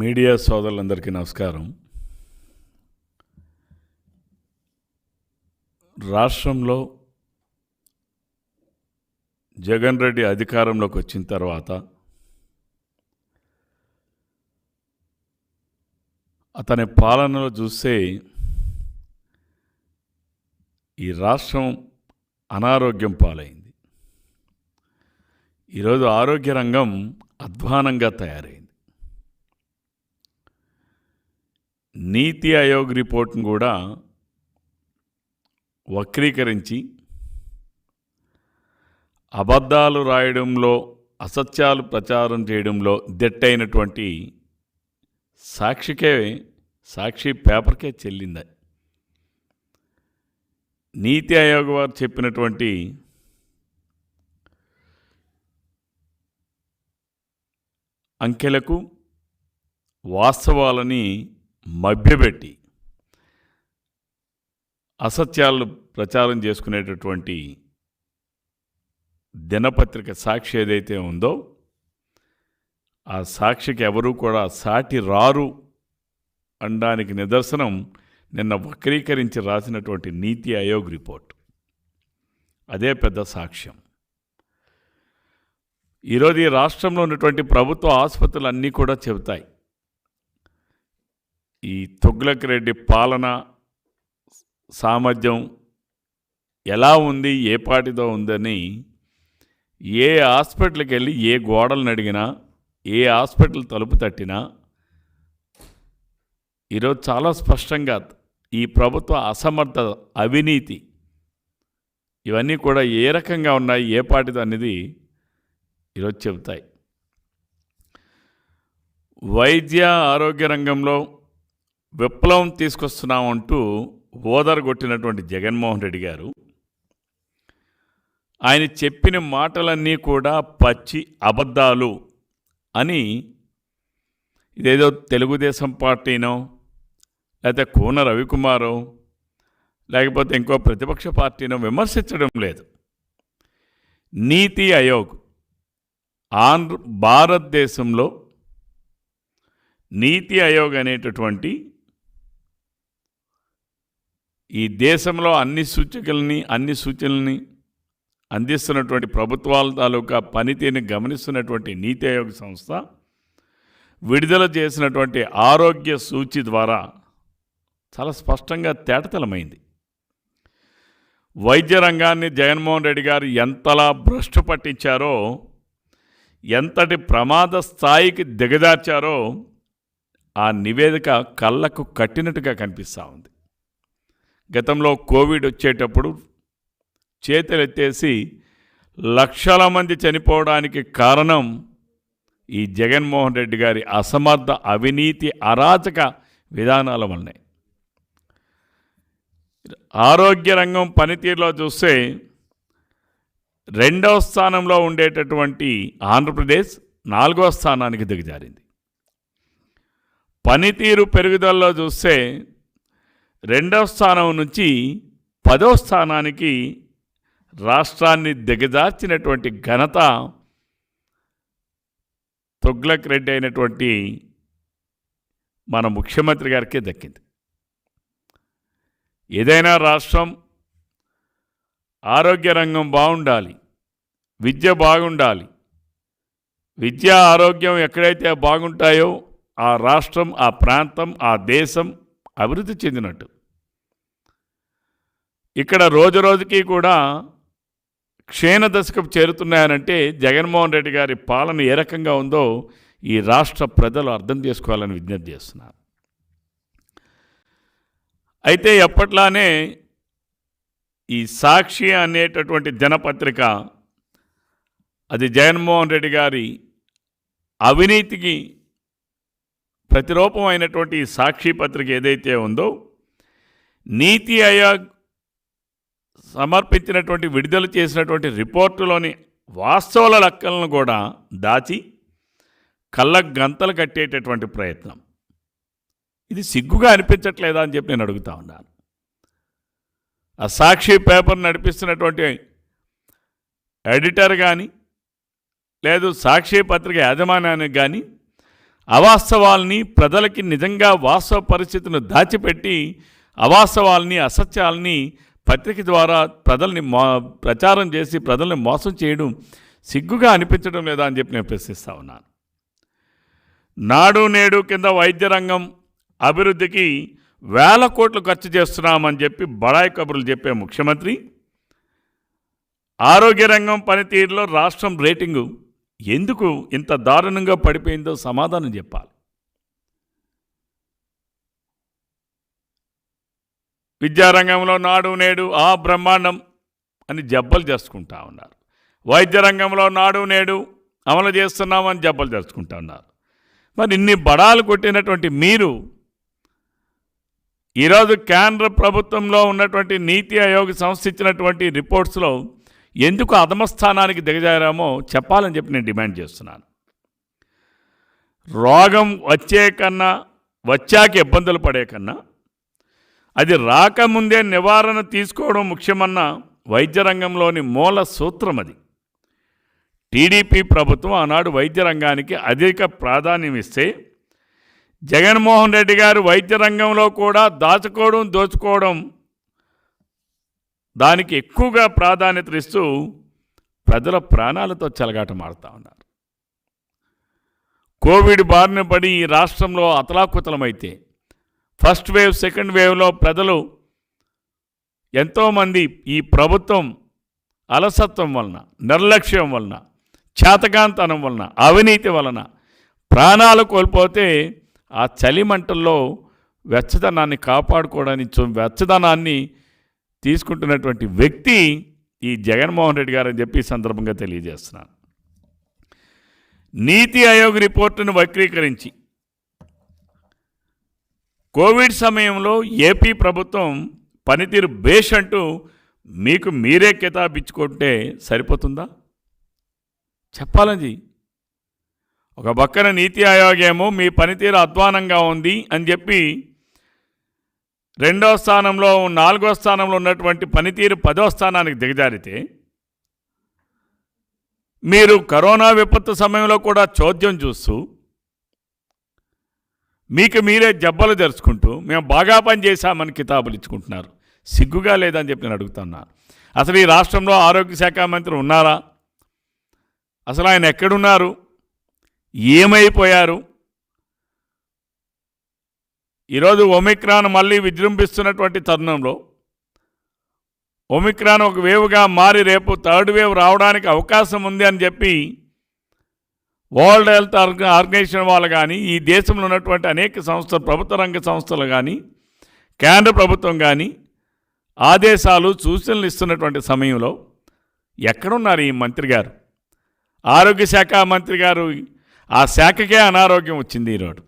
Media సోదరులందరికీ నమస్కారం. రాష్ట్రంలో జగన్ రెడ్డి అధికారంలోకి వచ్చిన తర్వాత అతని పాలనలో చూస్తే ఈ రాష్ట్రం అనారోగ్యం పాలైంది. ఈరోజు ఆరోగ్య రంగం అధ్వానంగా తయారైంది. నీతి ఆయోగ్ రిపోర్ట్ను కూడా వక్రీకరించి అబద్ధాలు రాయడంలో అసత్యాలు ప్రచారం చేయడంలో దిట్టయినటువంటి సాక్షికే సాక్షి పేపర్కే చెల్లింది. నీతి ఆయోగ్ వారు చెప్పినటువంటి అంకెలకు వాస్తవాలని మభ్యపెట్టి అసత్యాలను ప్రచారం చేసుకునేటటువంటి దినపత్రిక సాక్షి ఏదైతే ఉందో ఆ సాక్షికి ఎవరూ కూడా సాటి రారు అనడానికి నిదర్శనం నిన్న వక్రీకరించి రాసినటువంటి నీతి ఆయోగ్ రిపోర్ట్. అదే పెద్ద సాక్ష్యం. ఈరోజు ఈ రాష్ట్రంలో ఉన్నటువంటి ప్రభుత్వ ఆసుపత్రులు అన్నీ కూడా చెబుతాయి. ఈ తుగ్లక్ రెడ్డి పాలన సామర్థ్యం ఎలా ఉంది ఏ పాటితో ఉందని ఏ హాస్పిటల్కి వెళ్ళి ఏ గోడలను అడిగినా ఏ హాస్పిటల్ తలుపు తట్టినా ఈరోజు చాలా స్పష్టంగా ఈ ప్రభుత్వ అసమర్థ అవినీతి ఇవన్నీ కూడా ఏ రకంగా ఉన్నాయి ఏ పాటితో అనేది ఈరోజు చెబుతాయి. వైద్య ఆరోగ్య రంగంలో విప్లవం తీసుకొస్తున్నామంటూ ఓదరగొట్టినటువంటి జగన్మోహన్ రెడ్డి గారు ఆయన చెప్పిన మాటలన్నీ కూడా పచ్చి అబద్ధాలు అని ఇదేదో తెలుగుదేశం పార్టీనో లేకపోతే కూన రవికుమారో లేకపోతే ఇంకో ప్రతిపక్ష పార్టీనో విమర్శించడం లేదు. నీతి ఆయోగ్ ఆంధ్ర భారతదేశంలో నీతి ఆయోగ్ అనేటటువంటి ఈ దేశంలో అన్ని సూచికల్ని అన్ని సూచనల్ని అందిస్తున్నటువంటి ప్రభుత్వాల తాలూకా పనితీరుని గమనిస్తున్నటువంటి నీతి ఆయోగ్ సంస్థ విడుదల చేసినటువంటి ఆరోగ్య సూచి ద్వారా చాలా స్పష్టంగా తేటతలమైంది. వైద్య రంగాన్ని జగన్మోహన్ రెడ్డి గారు ఎంతలా భ్రష్టు పట్టించారో ఎంతటి ప్రమాద స్థాయికి దిగజార్చారో ఆ నివేదిక కళ్ళకు కట్టినట్టుగా కనిపిస్తూ ఉంది. గతంలో కోవిడ్ వచ్చేటప్పుడు చేతులెత్తేసి లక్షల మంది చనిపోవడానికి కారణం ఈ జగన్మోహన్ రెడ్డి గారి అసమర్థ అవినీతి అరాచక విధానాల వల్లనే. ఆరోగ్య రంగం పనితీరులో చూస్తే రెండవ స్థానంలో ఉండేటటువంటి ఆంధ్రప్రదేశ్ నాలుగవ స్థానానికి దిగజారింది. పనితీరు పెరుగుదలలో చూస్తే రెండవ స్థానం నుంచి పదవ స్థానానికి రాష్ట్రాన్ని దిగజార్చినటువంటి ఘనత తుగ్లక్ రెడ్డి అయినటువంటి మన ముఖ్యమంత్రి గారికే దక్కింది. ఏదైనా రాష్ట్రం ఆరోగ్య రంగం బాగుండాలి విద్య బాగుండాలి విద్య ఆరోగ్యం ఎక్కడైతే బాగుంటాయో ఆ రాష్ట్రం ఆ ప్రాంతం ఆ దేశం అభివృద్ధి చెందినట్టు. ఇక్కడ రోజు రోజుకి కూడా క్షీణ దశకు చేరుతున్నాయనంటే జగన్మోహన్ రెడ్డి గారి పాలన ఏ రకంగా ఉందో ఈ రాష్ట్ర ప్రజలు అర్థం చేసుకోవాలని విజ్ఞప్తి చేస్తున్నారు. అయితే ఎప్పట్లానే ఈ సాక్షి అనేటటువంటి దినపత్రిక అది జగన్మోహన్ రెడ్డి గారి అవినీతికి ప్రతిరూపమైనటువంటి సాక్షి పత్రిక ఏదైతే ఉందో నీతి ఆయోగ్ సమర్పించినటువంటి విడుదల చేసినటువంటి రిపోర్టులోని వాస్తవాల లెక్కలను కూడా దాచి కళ్ళ గంతలు కట్టేటటువంటి ప్రయత్నం. ఇది సిగ్గుగా అనిపించట్లేదా అని చెప్పి నేను అడుగుతా ఉన్నాను. ఆ సాక్షి పేపర్ నడిపిస్తున్నటువంటి ఎడిటర్ కానీ లేదు సాక్షి పత్రిక యాజమాన్యానికి కానీ అవాస్తవాల్ని ప్రజలకి నిజంగా వాస్తవ పరిస్థితులను దాచిపెట్టి అవాస్తవాల్ని అసత్యాల్ని పత్రిక ద్వారా ప్రజల్ని మో ప్రచారం చేసి ప్రజల్ని మోసం చేయడం సిగ్గుగా అనిపించడం లేదా అని చెప్పి నేను ప్రశ్నిస్తా ఉన్నాను. నాడు నేడు కింద వైద్య రంగం అభివృద్ధికి వేల కోట్లు ఖర్చు చేస్తున్నామని చెప్పి బడాయి కబుర్లు చెప్పే ముఖ్యమంత్రి ఆరోగ్య రంగం పనితీరులో రాష్ట్రం రేటింగు ఎందుకు ఇంత దారుణంగా పడిపోయిందో సమాధానం చెప్పాలి. విద్యారంగంలో నాడు నేడు ఆ బ్రహ్మాండం అని జబ్బలు చేసుకుంటా ఉన్నారు. వైద్య రంగంలో నాడు నేడు అమలు చేస్తున్నామని జబ్బలు చేసుకుంటా ఉన్నారు. మరి ఇన్ని బడాలు కొట్టినటువంటి మీరు ఈరోజు కేంద్ర ప్రభుత్వంలో ఉన్నటువంటి నీతి ఆయోగ్ సంస్థ ఇచ్చినటువంటి రిపోర్ట్స్లో ఎందుకు అధమస్థానానికి దిగజారామో చెప్పాలని చెప్పి నేను డిమాండ్ చేస్తున్నాను. రోగం వచ్చే కన్నా వచ్చాక ఇబ్బందులు పడే కన్నా అది రాకముందే నివారణ తీసుకోవడం ముఖ్యమన్న వైద్య రంగంలోని మూల సూత్రం అది. టీడీపీ ప్రభుత్వం ఆనాడు వైద్య రంగానికి అధిక ప్రాధాన్యం ఇస్తే జగన్మోహన్ రెడ్డి గారు వైద్య రంగంలో కూడా దాచుకోవడం దోచుకోవడం దానికి ఎక్కువగా ప్రాధాన్యత ఇస్తూ ప్రజల ప్రాణాలతో చెలగాటమాడుతూ ఉన్నారు. కోవిడ్ బారిన పడి ఈ రాష్ట్రంలో అతలాకుతలమైతే ఫస్ట్ వేవ్ సెకండ్ వేవ్లో ప్రజలు ఎంతోమంది ఈ ప్రభుత్వం అలసత్వం వలన నిర్లక్ష్యం వలన చేతకాంతనం వలన అవినీతి వలన ప్రాణాలు కోల్పోతే ఆ చలిమంటల్లో వెచ్చదనాన్ని కాపాడుకోవడానికి వెచ్చదనాన్ని తీసుకుంటున్నటువంటి వ్యక్తి ఈ జగన్మోహన్ రెడ్డి గారు అని చెప్పి సందర్భంగా తెలియజేస్తున్నాను. నీతి ఆయోగ్ రిపోర్టును వక్రీకరించి కోవిడ్ సమయంలో ఏపీ ప్రభుత్వం పనితీరు బేష్ అంటూ మీకు మీరే కితాబిచ్చుకుంటే సరిపోతుందా? చెప్పాలండి. ఒక పక్కన నీతి ఆయోగ్ ఏమో మీ పనితీరు అధ్వానంగా ఉంది అని చెప్పి రెండో స్థానంలో నాలుగో స్థానంలో ఉన్నటువంటి పనితీరు పదో స్థానానికి దిగజారితే మీరు కరోనా విపత్తు సమయంలో కూడా చోద్యం చూస్తూ మీకు మీరే జబ్బలు తెరుచుకుంటూ మేము బాగా పని చేశామని కితాబులు ఇచ్చుకుంటున్నారు. సిగ్గుగా లేదని చెప్పి నేను అడుగుతున్నాను అసలు ఈ రాష్ట్రంలో ఆరోగ్య శాఖ మంత్రి ఉన్నారా? అసలు ఆయన ఎక్కడున్నారు? ఏమైపోయారు? ఈరోజు ఒమిక్రాన్ మళ్ళీ విజృంభిస్తున్నటువంటి తరుణంలో ఒమిక్రాన్ ఒక వేవ్గా మారి రేపు థర్డ్ వేవ్ రావడానికి అవకాశం ఉంది అని చెప్పి వరల్డ్ హెల్త్ ఆర్గనైజేషన్ వాళ్ళు కానీ ఈ దేశంలో ఉన్నటువంటి అనేక సంస్థలు ప్రభుత్వ రంగ సంస్థలు కానీ కేంద్ర ప్రభుత్వం కానీ ఆదేశాలు సూచనలు ఇస్తున్నటువంటి సమయంలో ఎక్కడున్నారు ఈ మంత్రి గారు? ఆరోగ్య శాఖ మంత్రి గారు ఆ శాఖకే అనారోగ్యం వచ్చింది ఈరోజు.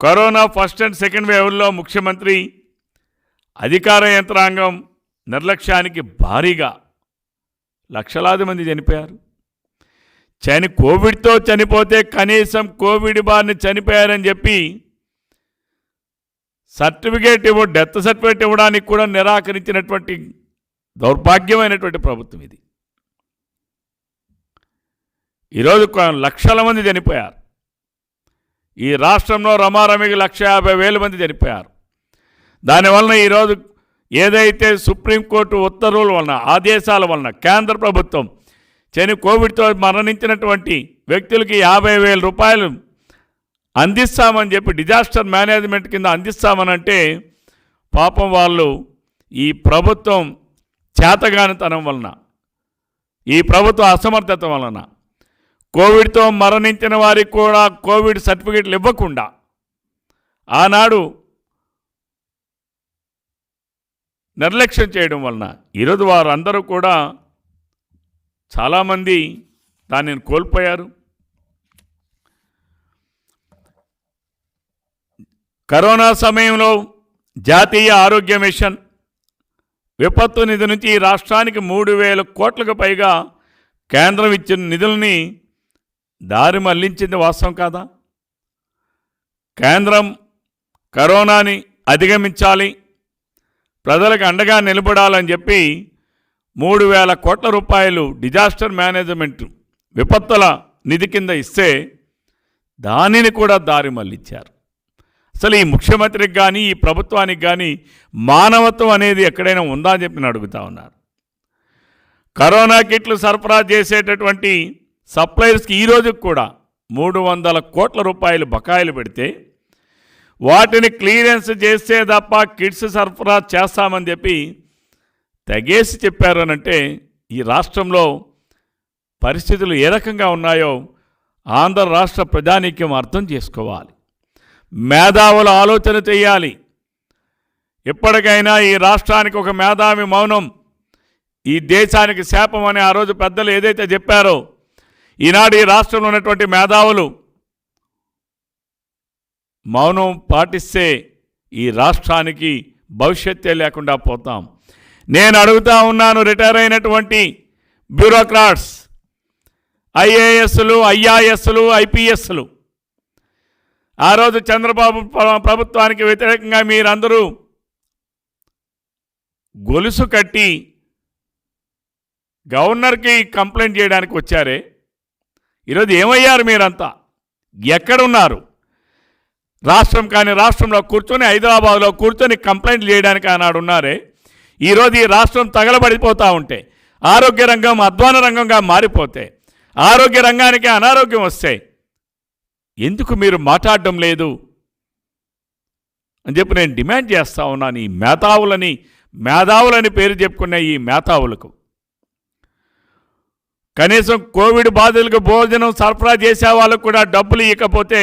కరోనా ఫస్ట్ అండ్ సెకండ్ వేవ్లో ముఖ్యమంత్రి అధికార యంత్రాంగం నిర్లక్ష్యానికి భారీగా లక్షలాది మంది చనిపోయారు. చని కోవిడ్తో చనిపోతే కనీసం కోవిడ్ బారిని చనిపోయారని చెప్పి సర్టిఫికేట్ ఇవ్వ డెత్ సర్టిఫికేట్ ఇవ్వడానికి కూడా నిరాకరించినటువంటి దౌర్భాగ్యమైనటువంటి ప్రభుత్వం ఇది. ఈరోజు కొ- లక్షల మంది చనిపోయారు. ఈ రాష్ట్రంలో రమారమికి లక్ష యాభై వేల మంది చనిపోయారు. దానివలన ఈరోజు ఏదైతే సుప్రీంకోర్టు ఉత్తర్వుల వలన ఆదేశాల వలన కేంద్ర ప్రభుత్వం చని కోవిడ్తో మరణించినటువంటి వ్యక్తులకి యాభై వేల రూపాయలు అందిస్తామని చెప్పి డిజాస్టర్ మేనేజ్మెంట్ కింద అందిస్తామనంటే పాపం వాళ్ళు ఈ ప్రభుత్వం చేతగానితనం వలన ఈ ప్రభుత్వ అసమర్థత వలన కోవిడ్తో మరణించిన వారికి కూడా కోవిడ్ సర్టిఫికెట్లు ఇవ్వకుండా ఆనాడు నిర్లక్ష్యం చేయడం వలన ఈరోజు వారందరూ కూడా చాలామంది దానిని కోల్పోయారు. కరోనా సమయంలో జాతీయ ఆరోగ్య మిషన్ విపత్తు నిధి నుంచి రాష్ట్రానికి మూడు వేల కోట్లకు పైగా కేంద్రం ఇచ్చిన నిధుల్ని దారి మళ్ళించింది వాస్తవం కాదా? కేంద్రం కరోనాని అధిగమించాలి ప్రజలకు అండగా నిలబడాలని చెప్పి మూడు వేల కోట్ల రూపాయలు డిజాస్టర్ మేనేజ్మెంట్ విపత్తుల నిధి కింద ఇస్తే దానిని కూడా దారి మళ్ళించారు అసలు ఈ ముఖ్యమంత్రికి కానీ ఈ ప్రభుత్వానికి కానీ మానవత్వం అనేది ఎక్కడైనా ఉందా అని చెప్పి అడుగుతా ఉన్నారు. కరోనా కిట్లు సరఫరా చేసేటటువంటి సప్లయర్స్కి ఈ రోజుకి కూడా మూడు వందల కోట్ల రూపాయలు బకాయిలు పెడితే వాటిని క్లియరెన్స్ చేస్తే తప్ప కిట్స్ సరఫరా చేస్తామని చెప్పి తెగేసి చెప్పారు అనంటే ఈ రాష్ట్రంలో పరిస్థితులు ఏ రకంగా ఉన్నాయో ఆంధ్ర రాష్ట్ర ప్రజానీక్యం అర్థం చేసుకోవాలి. మేధావులు ఆలోచన చేయాలి. ఎప్పటికైనా ఈ రాష్ట్రానికి ఒక మేధావి మౌనం ఈ దేశానికి శాపం అని ఆ రోజు పెద్దలు ఏదైతే చెప్పారో ఈనాడు ఈ రాష్ట్రంలో ఉన్నటువంటి మేధావులు మౌనం పాటిస్తే ఈ రాష్ట్రానికి భవిష్యత్తే లేకుండా పోతాం. నేను అడుగుతా ఉన్నాను రిటైర్ అయినటువంటి బ్యూరోక్రాట్స్ ఐఏఎస్లు ఐఆర్ఎస్లు ఐపీఎస్లు. ఆ రోజు చంద్రబాబు ప్రభుత్వానికి వ్యతిరేకంగా మీరందరూ గొలుసు కట్టి గవర్నర్కి కంప్లైంట్ చేయడానికి వచ్చారే. ఈరోజు ఏమయ్యారు మీరంతా? ఎక్కడున్నారు? రాష్ట్రం కానీ రాష్ట్రంలో కూర్చొని హైదరాబాద్లో కూర్చొని కంప్లైంట్లు చేయడానికి ఆనాడు ఉన్నారే? ఈరోజు ఈ రాష్ట్రం తగలబడిపోతూ ఉంటే ఆరోగ్య రంగం అధ్వాన రంగంగా మారిపోతే ఆరోగ్య రంగానికి అనారోగ్యం వస్తే ఎందుకు మీరు మాట్లాడడం లేదు? అని చెప్పి నేను డిమాండ్ చేస్తా ఉన్నాను ఈ మేధావులని మేధావులని పేరు చెప్పుకున్న ఈ మేధావులకు. కనీసం కోవిడ్ బాధితులకు భోజనం సరఫరా చేసే వాళ్ళకు కూడా డబ్బులు ఇవ్వకపోతే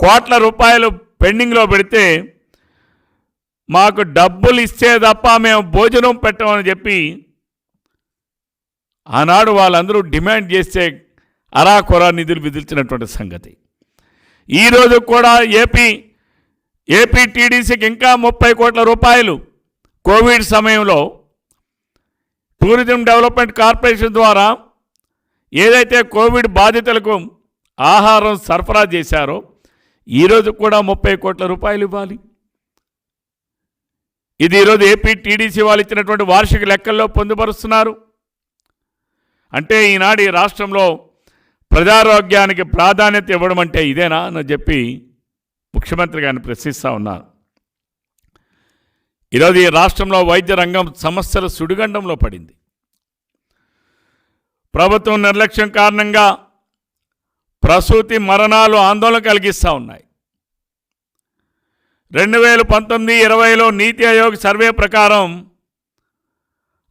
కోట్ల రూపాయలు పెండింగ్లో పెడితే మాకు డబ్బులు ఇస్తే తప్ప మేము భోజనం పెట్టమని చెప్పి ఆనాడు వాళ్ళందరూ డిమాండ్ చేస్తే అరాకొరా నిధులు విధించినటువంటి సంగతి. ఈరోజు కూడా ఏపీ ఏపీ టీడీసీకి ఇంకా ముప్పై కోట్ల రూపాయలు కోవిడ్ సమయంలో టూరిజం డెవలప్మెంట్ కార్పొరేషన్ ద్వారా ఏదైతే కోవిడ్ బాధితులకు ఆహారం సరఫరా చేశారో ఈరోజు కూడా ముప్పై కోట్ల రూపాయలు ఇవ్వాలి. ఇది ఈరోజు ఏపీ టీడీసీ వాళ్ళు ఇచ్చినటువంటి వార్షిక లెక్కల్లో పొందుపరుస్తున్నారు. అంటే ఈనాడు ఈ రాష్ట్రంలో ప్రజారోగ్యానికి ప్రాధాన్యత ఇవ్వడం అంటే ఇదేనా అని చెప్పి ముఖ్యమంత్రి గారిని ప్రశ్నిస్తూ ఉన్నారు. ఈరోజు ఈ రాష్ట్రంలో వైద్య రంగం సమస్యల సుడిగండంలో పడింది. ప్రభుత్వం నిర్లక్ష్యం కారణంగా ప్రసూతి మరణాలు ఆందోళన కలిగిస్తూ ఉన్నాయి. రెండు వేల పంతొమ్మిది ఇరవైలో నీతి ఆయోగ్ సర్వే ప్రకారం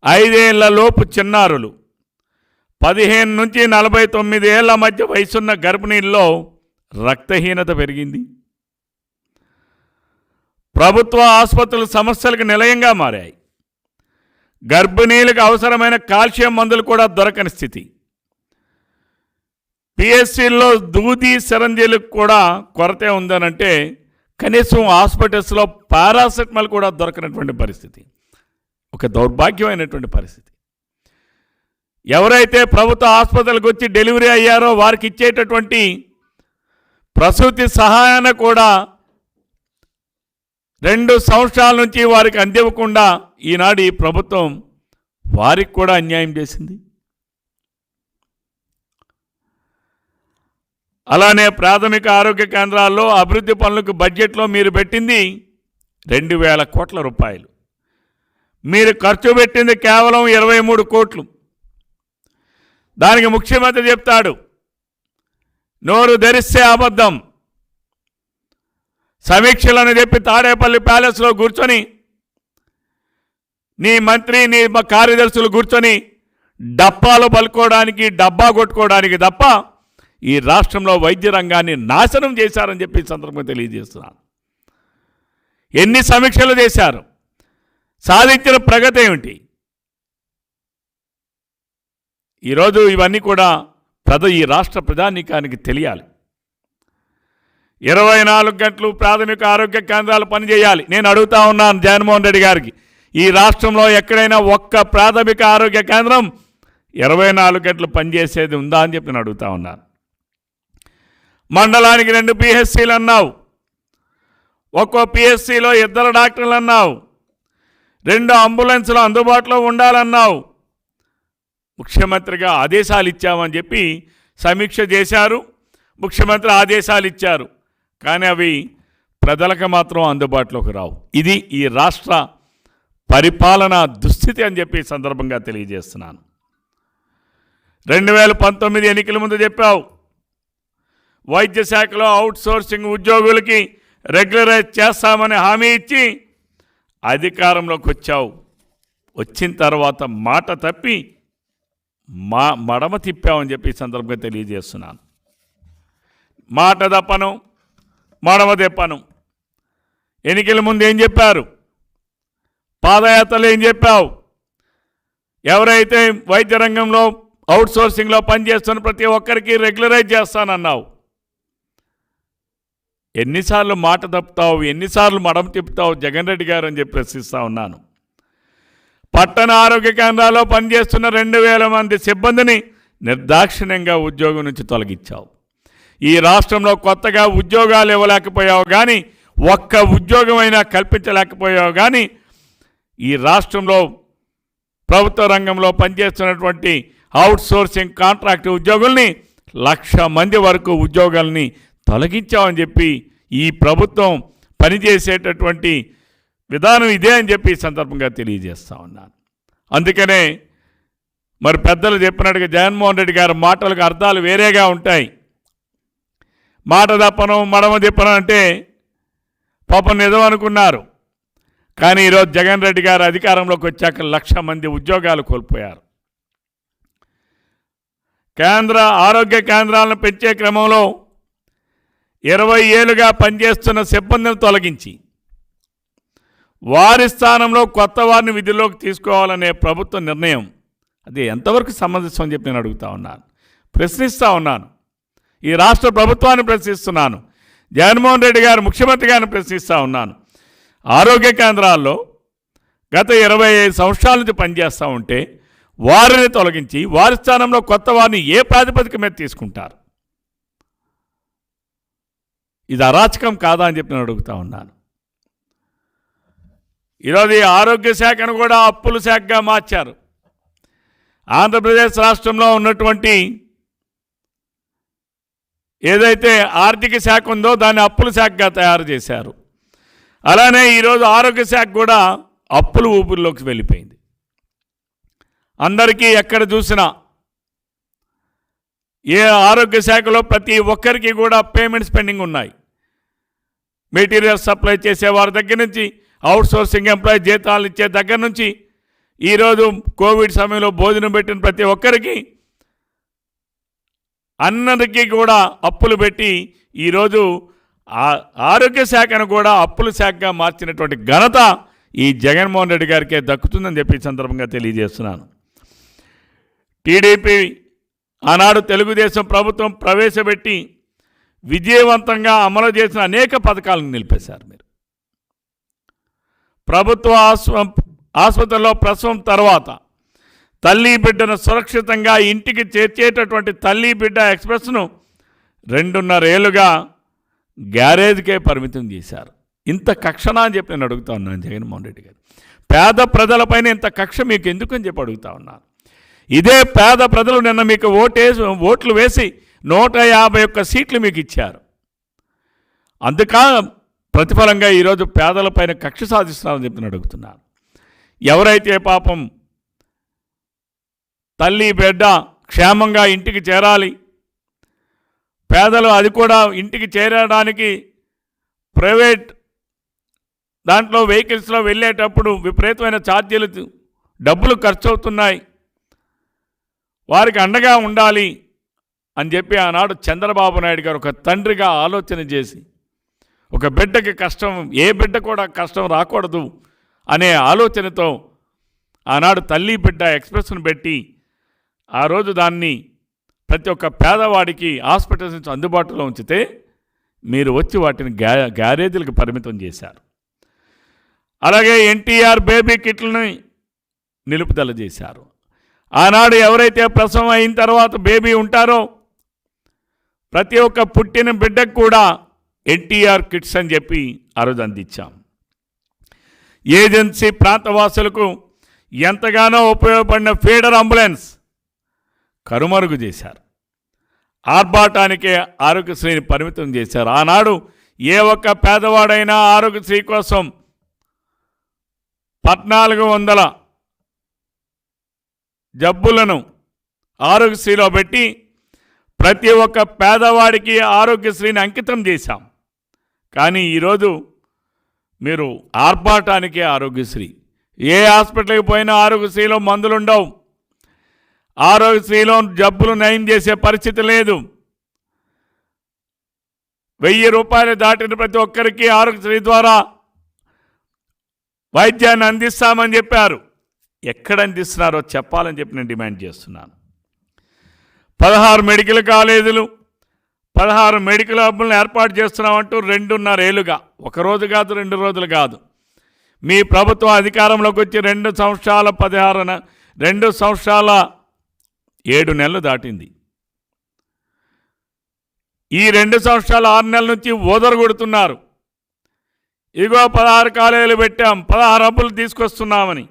ఐదేళ్ళలోపు చిన్నారులు పదిహేను నుంచి నలభై తొమ్మిది ఏళ్ళ మధ్య వయసున్న గర్భిణీల్లో రక్తహీనత పెరిగింది. ప్రభుత్వ ఆసుపత్రులు సమస్యలకు నిలయంగా మారాయి. గర్భిణీలకు అవసరమైన కాల్షియం మందులు కూడా దొరకని స్థితి. పిఎస్సిల్లో దూది సిరంజీలకు కూడా కొరతే ఉందనంటే కనీసం హాస్పిటల్స్లో పారాసెటమాల్ కూడా దొరకనటువంటి పరిస్థితి. ఒక దౌర్భాగ్యమైనటువంటి పరిస్థితి. ఎవరైతే ప్రభుత్వ ఆసుపత్రులకు వచ్చి డెలివరీ అయ్యారో వారికి ఇచ్చేటటువంటి ప్రసూతి సహాయాన్ని కూడా రెండు సంవత్సరాల నుంచి వారికి అందివ్వకుండా ఈనాడు ఈ ప్రభుత్వం వారికి కూడా అన్యాయం చేసింది. అలానే ప్రాథమిక ఆరోగ్య కేంద్రాల్లో అభివృద్ధి పనులకు బడ్జెట్లో మీరు పెట్టింది రెండు వేల కోట్ల రూపాయలు. మీరు ఖర్చు పెట్టింది కేవలం ఇరవై మూడు కోట్లు. దానికి ముఖ్యమంత్రి చెప్తాడు నోరు ధరిస్తే అబద్ధం. సమీక్షలను చెప్పి తాడేపల్లి ప్యాలెస్లో కూర్చొని నీ మంత్రి నీ మా కార్యదర్శులు కూర్చొని డబ్బాలు పలుకోవడానికి డబ్బా కొట్టుకోవడానికి తప్ప ఈ రాష్ట్రంలో వైద్య రంగాన్ని నాశనం చేశారని చెప్పి సందర్భంగా తెలియజేస్తున్నాను. ఎన్ని సమీక్షలు చేశారు? సాధించిన ప్రగతి ఏమిటి? ఈరోజు ఇవన్నీ కూడా ప్రజ ఈ రాష్ట్ర ప్రజానీకానికి తెలియాలి. ఇరవై నాలుగు గంటలు ప్రాథమిక ఆరోగ్య కేంద్రాలు పనిచేయాలి. నేను అడుగుతా ఉన్నాను జగన్మోహన్ రెడ్డి గారికి. ఈ రాష్ట్రంలో ఎక్కడైనా ఒక్క ప్రాథమిక ఆరోగ్య కేంద్రం ఇరవై నాలుగు గంటలు పనిచేసేది ఉందా అని చెప్పి నేను అడుగుతా ఉన్నాను. మండలానికి రెండు పిహెచ్సీలు అన్నావు. ఒక్కో పిహెచ్సిలో ఇద్దరు డాక్టర్లు అన్నావు. రెండు అంబులెన్స్లు అందుబాటులో ఉండాలన్నావు. ముఖ్యమంత్రిగా ఆదేశాలు ఇచ్చామని చెప్పి సమీక్ష చేశారు. ముఖ్యమంత్రి ఆదేశాలు ఇచ్చారు. కానీ అవి ప్రజలకు మాత్రం అందుబాటులోకి రావు. ఇది ఈ రాష్ట్ర పరిపాలన దుస్థితి అని చెప్పి సందర్భంగా తెలియజేస్తున్నాను. రెండు వేల పంతొమ్మిది ఎన్నికల ముందు చెప్పావు. వైద్య శాఖలో అవుట్ సోర్సింగ్ ఉద్యోగులకి రెగ్యులరైజ్ చేస్తామని హామీ ఇచ్చి అధికారంలోకి వచ్చావు. వచ్చిన తర్వాత మాట తప్పి మా మడమ తిప్పామని చెప్పి సందర్భంగా తెలియజేస్తున్నాను. మాట తప్పను. మడమ ఎన్నికల ముందు ఏం చెప్పారు? పాదయాత్రలు ఏం చెప్పావు? ఎవరైతే వైద్య రంగంలో అవుట్సోర్సింగ్లో పనిచేస్తున్న ప్రతి ఒక్కరికి రెగ్యులరైజ్ చేస్తానన్నావు. ఎన్నిసార్లు మాట తప్పుతావు ఎన్నిసార్లు మడమ తిప్పుతావు జగన్ రెడ్డి గారు అని చెప్పి ప్రశ్నిస్తా ఉన్నాను. పట్టణ ఆరోగ్య కేంద్రాల్లో పనిచేస్తున్న రెండు వేల మంది సిబ్బందిని నిర్దాక్షిణ్యంగా ఉద్యోగం నుంచి తొలగించావు. ఈ రాష్ట్రంలో కొత్తగా ఉద్యోగాలు ఇవ్వలేకపోయావు కానీ ఒక్క ఉద్యోగమైనా కల్పించలేకపోయావు కానీ ఈ రాష్ట్రంలో ప్రభుత్వ రంగంలో పనిచేస్తున్నటువంటి అవుట్సోర్సింగ్ కాంట్రాక్ట్ ఉద్యోగుల్ని లక్ష మంది వరకు ఉద్యోగాల్ని తొలగించామని చెప్పి ఈ ప్రభుత్వం పనిచేసేటటువంటి విధానం ఇదే అని చెప్పి ఈ సందర్భంగా తెలియజేస్తా ఉన్నాను. అందుకనే మరి పెద్దలు చెప్పినట్టుగా జగన్మోహన్ రెడ్డి గారి మాటలకు అర్థాలు వేరేగా ఉంటాయి. మాట తప్పను మడమ తిప్పను అంటే పాపం నిజం అనుకున్నారు. కానీ ఈరోజు జగన్ రెడ్డి గారు అధికారంలోకి వచ్చాక లక్ష మంది ఉద్యోగాలు కోల్పోయారు. కేంద్ర ఆరోగ్య కేంద్రాలను పెంచే క్రమంలో ఇరవై ఏళ్ళుగా పనిచేస్తున్న సిబ్బందిని తొలగించి వారి స్థానంలో కొత్త వారిని విధుల్లోకి తీసుకోవాలనే ప్రభుత్వ నిర్ణయం. అది ఎంతవరకు సమంజసం చెప్పి నేను అడుగుతా ఉన్నాను. ప్రశ్నిస్తూ ఉన్నాను. ఈ రాష్ట్ర ప్రభుత్వాన్ని ప్రశ్నిస్తున్నాను. జగన్మోహన్ రెడ్డి గారు ముఖ్యమంత్రి గారిని ప్రశ్నిస్తూ ఉన్నాను. ఆరోగ్య కేంద్రాల్లో గత ఇరవై ఐదు సంవత్సరాల నుంచి పనిచేస్తూ ఉంటే వారిని తొలగించి వారి స్థానంలో కొత్త వారిని ఏ ప్రాతిపదిక మీద తీసుకుంటారు? ఇది అరాచకం కాదా అని చెప్పి నేను అడుగుతా ఉన్నాను. ఈరోజు ఈ ఆరోగ్య శాఖను కూడా అప్పుల శాఖగా మార్చారు. ఆంధ్రప్రదేశ్ రాష్ట్రంలో ఉన్నటువంటి ఏదైతే ఆర్థిక శాఖ ఉందో దాన్ని అప్పుల శాఖగా తయారు చేశారు. అలానే ఈరోజు ఆరోగ్య శాఖ కూడా అప్పుల ఊపిరిలోకి వెళ్ళిపోయింది. అందరికీ ఎక్కడ చూసినా ఏ ఆరోగ్య శాఖలో ప్రతి ఒక్కరికి కూడా పేమెంట్స్ పెండింగ్ ఉన్నాయి. మెటీరియల్ సప్లై చేసే వారి దగ్గర నుంచి అవుట్సోర్సింగ్ ఎంప్లాయీ జీతాలు ఇచ్చే దగ్గర నుంచి ఈరోజు కోవిడ్ సమయంలో భోజనం పెట్టిన ప్రతి ఒక్కరికి అన్నదికి కూడా అప్పులు పెట్టి ఈరోజు ఆ- ఆరోగ్య శాఖను కూడా అప్పుల శాఖగా మార్చినటువంటి ఘనత ఈ జగన్మోహన్ రెడ్డి గారికే దక్కుతుందని చెప్పి సందర్భంగా తెలియజేస్తున్నాను. టీడీపీ ఆనాడు తెలుగుదేశం ప్రభుత్వం ప్రవేశపెట్టి విజయవంతంగా అమలు చేసిన అనేక పథకాలను నిలిపేశారు మీరు. ప్రభుత్వ ఆస్వ ఆసుపత్రిలో ప్రసవం తర్వాత తల్లి బిడ్డను సురక్షితంగా ఇంటికి చేర్చేటటువంటి తల్లి బిడ్డ ఎక్స్ప్రెస్ను రెండున్నరేళ్ళుగా గ్యారేజ్కే పరిమితం చేశారు. ఇంత కక్షణ అని చెప్పి నేను అడుగుతా ఉన్నాను జగన్మోహన్ రెడ్డి గారు. పేద ప్రజలపైన ఇంత కక్ష మీకు ఎందుకు చెప్పి అడుగుతా ఉన్నాను? ఇదే పేద ప్రజలు నిన్న మీకు ఓటేసి ఓట్లు వేసి నూట యాభై ఒక్క సీట్లు మీకు ఇచ్చారు. అందుక ప్రతిఫలంగా ఈరోజు పేదలపైన కక్ష సాధిస్తున్నారని చెప్పి అడుగుతున్నాను. ఎవరైతే పాపం తల్లి బిడ్డ క్షేమంగా ఇంటికి చేరాలి. పేదలు అది కూడా ఇంటికి చేరడానికి ప్రైవేట్ దాంట్లో వెహికల్స్లో వెళ్ళేటప్పుడు విపరీతమైన ఛార్జీలు డబ్బులు ఖర్చు అవుతున్నాయి వారికి అండగా ఉండాలి అని చెప్పి ఆనాడు చంద్రబాబు నాయుడు గారు ఒక తండ్రిగా ఆలోచన చేసి ఒక బిడ్డకి కష్టం ఏ బిడ్డ కూడా కష్టం రాకూడదు అనే ఆలోచనతో ఆనాడు తల్లి బిడ్డ ఎక్స్ప్రెస్ను పెట్టి ఆ రోజు దాన్ని ప్రతి ఒక్క పేదవాడికి హాస్పిటల్స్ నుంచి అందుబాటులో ఉంచితే మీరు వచ్చి వాటిని గ్యా గ్యారేజీలకు పరిమితం చేశారు. అలాగే ఎన్టీఆర్ బేబీ కిట్లని నిలుపుదల చేశారు. ఆనాడు ఎవరైతే ప్రసవం అయిన తర్వాత బేబీ ఉంటారో ప్రతి ఒక్క పుట్టిన బిడ్డకు కూడా ఎన్టీఆర్ కిట్స్ అని చెప్పి ఆ రోజు అందించాం. ఏజెన్సీ ప్రాంతవాసులకు ఎంతగానో ఉపయోగపడిన ఫీడర్ అంబులెన్స్ కరుమరుగు చేశారు. ఆర్భాటానికే ఆరోగ్యశ్రీని పరిమితం చేశారు. ఆనాడు ఏ ఒక్క పేదవాడైనా ఆరోగ్యశ్రీ కోసం పద్నాలుగు వందల జబ్బులను ఆరోగ్యశ్రీలో పెట్టి ప్రతి ఒక్క పేదవాడికి ఆరోగ్యశ్రీని అంకితం చేశాం. కానీ ఈరోజు మీరు ఆర్భాటానికే ఆరోగ్యశ్రీ. ఏ హాస్పిటల్కి పోయినా ఆరోగ్యశ్రీలో మందులు ఉండవు ఆరోగ్యశ్రీలో జబ్బులు నయం చేసే పరిస్థితి లేదు. వెయ్యి రూపాయలు దాటిన ప్రతి ఒక్కరికి ఆరోగ్యశ్రీ ద్వారా వైద్యాన్ని అందిస్తామని చెప్పారు. ఎక్కడ అందిస్తున్నారో చెప్పాలని చెప్పి నేను డిమాండ్ చేస్తున్నాను. పదహారు మెడికల్ కాలేజీలు పదహారు మెడికల్ హబ్బులను ఏర్పాటు చేస్తున్నామంటూ రెండున్నర ఏళ్ళుగా. ఒక రోజు కాదు రెండు రోజులు కాదు. మీ ప్రభుత్వం అధికారంలోకి వచ్చి రెండు సంవత్సరాల పదహారున రెండు సంవత్సరాల ఏడు నెలలు దాటింది. ఈ రెండు సంవత్సరాలు ఆరు నెలల నుంచి ఓదరగొడుతున్నారు. ఇదిగో ఇగో పదహారు కాలేజీలు పెట్టాం పదహారు అప్పులు తీసుకొస్తున్నామని.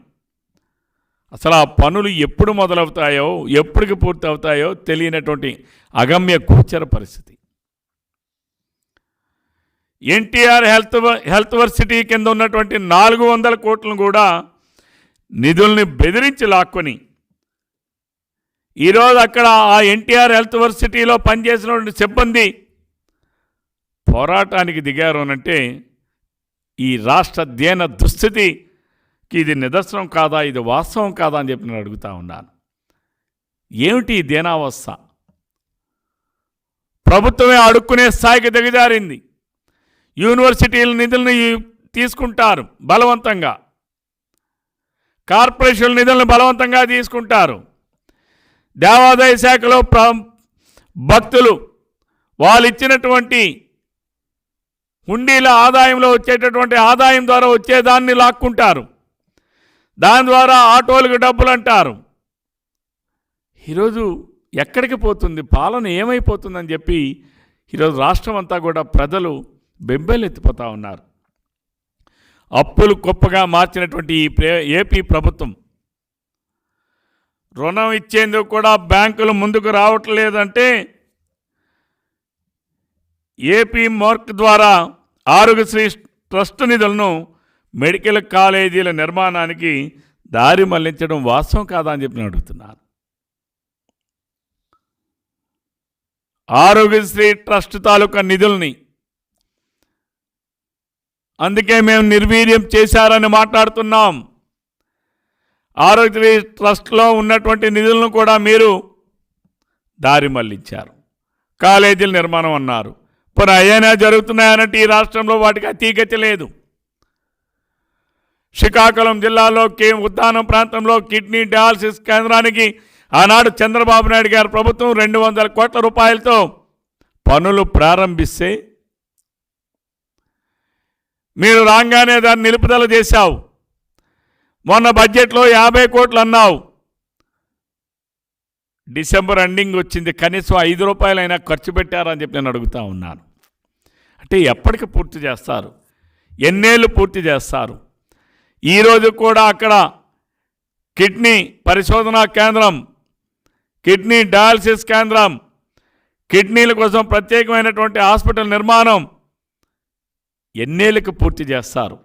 అసలు ఆ పనులు ఎప్పుడు మొదలవుతాయో ఎప్పటికి పూర్తి అవుతాయో తెలియనటువంటి అగమ్య కూచర పరిస్థితి. ఎన్టీఆర్ హెల్త్ హెల్త్ వర్సిటీ కింద ఉన్నటువంటి నాలుగు వందల కోట్లను కూడా నిధుల్ని బెదిరించి లాక్కొని ఈరోజు అక్కడ ఆ ఎన్టీఆర్ హెల్త్ వర్సిటీలో పనిచేసినటువంటి సిబ్బంది పోరాటానికి దిగారు అనంటే ఈ రాష్ట్ర దేన దుస్థితికి ఇది నిదర్శనం కాదా ఇది వాస్తవం కాదా అని చెప్పి నేను అడుగుతా ఉన్నాను. ఏమిటి ఈ దేనావస్థ? ప్రభుత్వమే అడుక్కునే స్థాయికి దిగజారింది. యూనివర్సిటీల నిధులను తీసుకుంటారు బలవంతంగా. కార్పొరేషన్ నిధులను బలవంతంగా తీసుకుంటారు. దేవాదాయ శాఖలో ప్ర భక్తులు వాళ్ళు ఇచ్చినటువంటి హుండీల ఆదాయంలో వచ్చేటటువంటి ఆదాయం ద్వారా వచ్చేదాన్ని లాక్కుంటారు. దాని ద్వారా ఆటోలకు డబ్బులు అంటారు ఈరోజు ఎక్కడికి పోతుంది? పాలన ఏమైపోతుందని చెప్పి ఈరోజు రాష్ట్రం అంతా కూడా ప్రజలు బెంబేలెత్తిపోతూ ఉన్నారు. అప్పులు గొప్పగా మార్చినటువంటి ఈ ప్రే ఏపీ ప్రభుత్వం రుణం ఇచ్చేందుకు కూడా బ్యాంకులు ముందుకు రావట్లేదంటే ఏపీ మార్క్ ద్వారా ఆరోగ్యశ్రీ ట్రస్ట్ నిధులను మెడికల్ కాలేజీల నిర్మాణానికి దారి మళ్ళించడం వాస్తవం కాదా అని చెప్పి నేను అడుగుతున్నాను. ఆరోగ్యశ్రీ ట్రస్ట్ తాలూకా నిధుల్ని అందుకే మేము నిర్వీర్యం చేశారని మాట్లాడుతున్నాం. ఆరోగ్యశ్రీ ట్రస్ట్లో ఉన్నటువంటి నిధులను కూడా మీరు దారి మళ్ళించారు కాలేజీల నిర్మాణం అన్నారు. పోనీ అయ్యైనా జరుగుతున్నాయనంటే ఈ రాష్ట్రంలో వాటికి అతీగతి లేదు. శ్రీకాకుళం జిల్లాలో కే ఉద్దానం ప్రాంతంలో కిడ్నీ డయాలసిస్ కేంద్రానికి ఆనాడు చంద్రబాబు నాయుడు గారు ప్రభుత్వం రెండు వందల కోట్ల రూపాయలతో పనులు ప్రారంభిస్తే మీరు రాగానే దాన్ని నిలుపుదల చేశావు. మొన్న బడ్జెట్లో యాభై కోట్లు అన్నావు. డిసెంబర్ ఎండింగ్ వచ్చింది కనీసం ఐదు రూపాయలైనా ఖర్చు పెట్టారని చెప్పి నేను అడుగుతా ఉన్నాను. అంటే ఎప్పటికి పూర్తి చేస్తారు? ఎన్నేళ్ళు పూర్తి చేస్తారు? ఈరోజు కూడా అక్కడ కిడ్నీ పరిశోధనా కేంద్రం కిడ్నీ డయాలసిస్ కేంద్రం కిడ్నీల కోసం ప్రత్యేకమైనటువంటి హాస్పిటల్ నిర్మాణం ఎన్నేళ్ళకి పూర్తి చేస్తారు?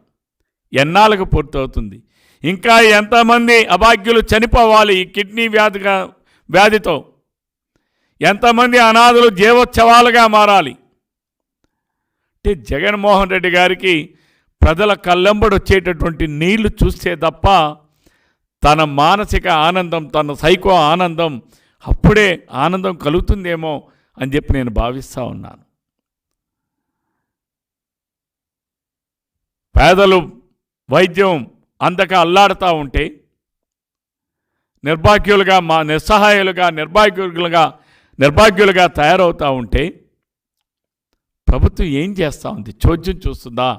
ఎన్నాళ్ళకు పూర్తి అవుతుంది ఇంకా ఎంతమంది అభాగ్యులు చనిపోవాలి ఈ కిడ్నీ వ్యాధిగా వ్యాధితో? ఎంతమంది అనాథులు జీవోత్సవాలుగా మారాలి? అంటే జగన్మోహన్ రెడ్డి గారికి ప్రజల కళ్ళెంబడి వచ్చేటటువంటి నీళ్ళు చూస్తే తప్ప తన మానసిక ఆనందం తన సైకో ఆనందం అప్పుడే ఆనందం కలుగుతుందేమో అని చెప్పి నేను భావిస్తూ ఉన్నాను. పేదలు వైద్యం అందక అల్లాడుతూ ఉంటే నిర్భాగ్యులుగా మా నిస్సహాయులుగా నిర్భాగ్యులుగా నిర్భాగ్యులుగా తయారవుతూ ఉంటే ప్రభుత్వం ఏం చేస్తూ ఉంది? చోద్యం చూస్తుందా?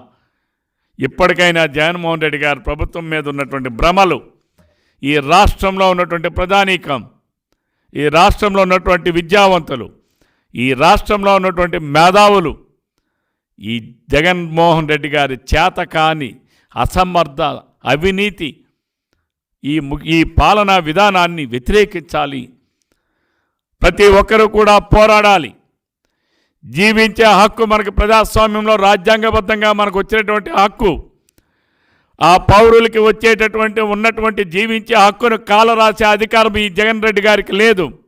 ఇప్పటికైనా జగన్మోహన్ రెడ్డి గారు ప్రభుత్వం మీద ఉన్నటువంటి భ్రమలు ఈ రాష్ట్రంలో ఉన్నటువంటి ప్రధానికం ఈ రాష్ట్రంలో ఉన్నటువంటి విద్యావంతులు ఈ రాష్ట్రంలో ఉన్నటువంటి మేధావులు ఈ జగన్మోహన్ రెడ్డి గారి చేతకాని అసమర్థ అవినీతి ఈ ఈ పాలనా విధానాన్ని వ్యతిరేకించాలి. ప్రతి ఒక్కరూ కూడా పోరాడాలి. జీవించే హక్కు మనకు ప్రజాస్వామ్యంలో రాజ్యాంగబద్ధంగా మనకు వచ్చినటువంటి హక్కు ఆ పౌరులకి వచ్చేటటువంటి ఉన్నటువంటి జీవించే హక్కును కాలరాసే అధికారం ఈ జగన్ రెడ్డి గారికి లేదు.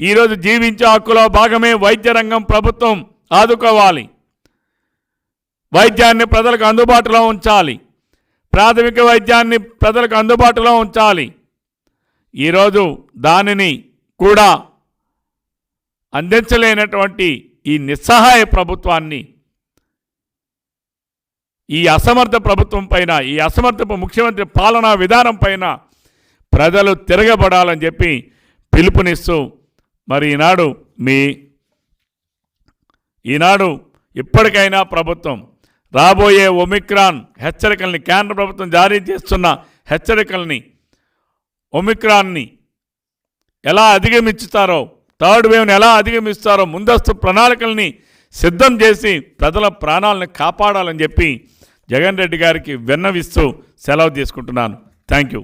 ఈరోజు జీవించే హక్కులో భాగమే వైద్య రంగం ప్రభుత్వం ఆదుకోవాలి. వైద్యాన్ని ప్రజలకు అందుబాటులో ఉంచాలి. ప్రాథమిక వైద్యాన్ని ప్రజలకు అందుబాటులో ఉంచాలి. ఈరోజు దానిని కూడా అందించలేనటువంటి ఈ నిస్సహాయ ప్రభుత్వాన్ని ఈ అసమర్థ ప్రభుత్వం పైన ఈ అసమర్థపు ముఖ్యమంత్రి పాలనా విధానం పైన ప్రజలు తిరగబడాలని చెప్పి పిలుపునిస్తూ మరి ఈనాడు మీ ఈనాడు ఇప్పటికైనా ప్రభుత్వం రాబోయే ఒమిక్రాన్ హెచ్చరికల్ని కేంద్ర ప్రభుత్వం జారీ చేస్తున్న హెచ్చరికల్ని ఒమిక్రాన్ని ఎలా అధిగమించుతారో థర్డ్ వేవ్ని ఎలా అధిగమిస్తారో ముందస్తు ప్రణాళికల్ని సిద్ధం చేసి ప్రజల ప్రాణాలను కాపాడాలని చెప్పి జగన్ రెడ్డి గారికి విన్నవిస్తూ సెలవు తీసుకుంటున్నాను. Thank you.